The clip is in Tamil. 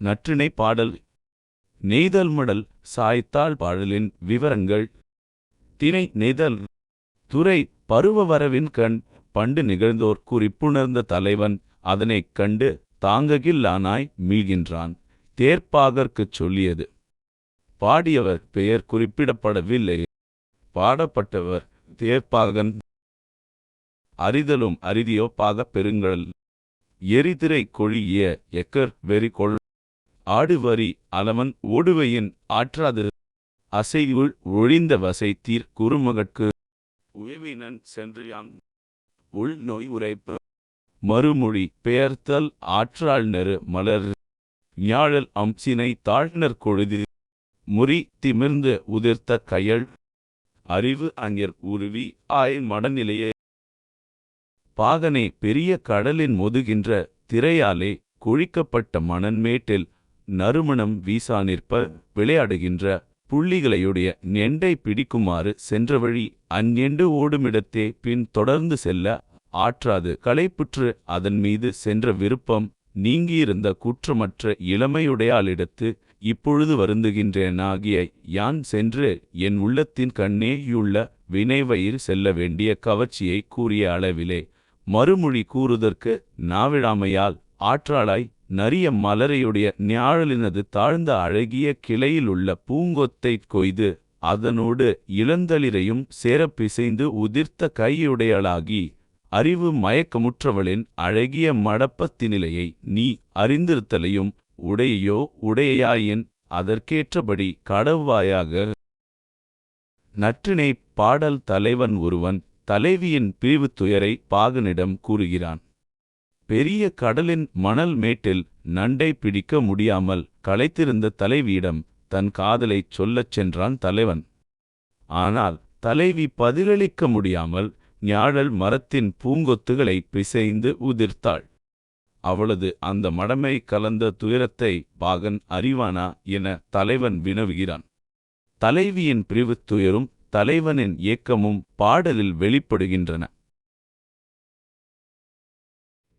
நற்றிணை பாடல். நெய்தல் மடல் சாய்த்தாள் பாடலின் விவரங்கள். தினை நெய்தல். துறை பருவ வரவின் கண். பண்டு நிகழ்ந்தோர் குறிப்புணர்ந்த தலைவன். அதனைக் கண்டு தாங்ககில்லானாய் மீள்கின்றான். தேர்ப்பாகற்குச் சொல்லியது. பாடியவர் பெயர் குறிப்பிடப்படவில்லை. பாடப்பட்டவர் தேர்ப்பாகன். அறிதலும் அரிதியோ பாகப் பெருங்கழல் எரிதிரை கொழிய எக்கர் வெறி கொள் ஆடுவரி அலவன் ஓடுவையின் ஆற்றாது. அசையுள் ஒழிந்த வசை தீர் குறுமகட்கு உயவினன் சென்றியான். உள் நோய் உரைப்பு மறுமொழி பெயர்த்தல் ஆற்றாள் நெரு மலர். ஞாழல் அம்சினை தாழ்னர் கொழுது முறி திமிர்ந்து உதிர்த்த கையள் அறிவு அஞர் உருவி ஆய் மடநிலையே. பாகனே பெரிய கடலின் மொதுகின்ற திரையாலே குழிக்கப்பட்ட மணன்மேட்டில் நறுமணம் வீசா நிற்ப விளையாடுகின்ற புள்ளிகளையுடைய நெண்டை பிடிக்குமாறு சென்ற வழி அந்நெண்டு ஓடுமிடத்தே பின் தொடர்ந்து செல்ல ஆற்றாது. களைப்புற்று அதன் மீது சென்ற விருப்பம் நீங்கியிருந்த குற்றமற்ற இளமையுடையாளிடத்து இப்பொழுது வருந்துகின்றேனாகிய யான் சென்று என் உள்ளத்தின் கண்ணேயுள்ள வினைவயிர் செல்ல வேண்டிய கவர்ச்சியை கூறிய அளவிலே மறுமொழி கூறுதற்கு நாவிழாமையால் ஆற்றாளாய் நரிய மலரையுடைய ஞாழலினது தாழ்ந்த அழகிய கிளையிலுள்ள பூங்கொத்தைக் கொய்து அதனோடு இளந்தளிரையும் சேரப்பிசைந்து உதிர்த்த கையுடையளாகி அறிவு மயக்கமுற்றவளின் அழகிய மடப்பத்தினிலையை நீ அறிந்திருத்தலையும் உடையையோ உடையாயின் அதற்கேற்றபடி கடவாயாக நற்றினை பாடல் தலைவன் ஒருவன் தலைவியின் பிரிவுத் துயரை பாகனிடம் கூறுகிறான். பெரிய கடலின் மணல் மேட்டில் நண்டை பிடிக்க முடியாமல் களைத்திருந்த தலைவியிடம் தன் காதலைச் சொல்லச் சென்றான் தலைவன். ஆனால் தலைவி பதிலளிக்க முடியாமல் ஞாழல் மரத்தின் பூங்கொத்துகளை பிசைந்து உதிர்த்தாள். அவளது அந்த மடமை கலந்த துயரத்தை பாகன் அறிவானா? என தலைவன் வினவுகிறான். தலைவியின் பிரிவுத் துயரும் தலைவனின் ஏக்கமும் பாடலில் வெளிப்படுகின்றன.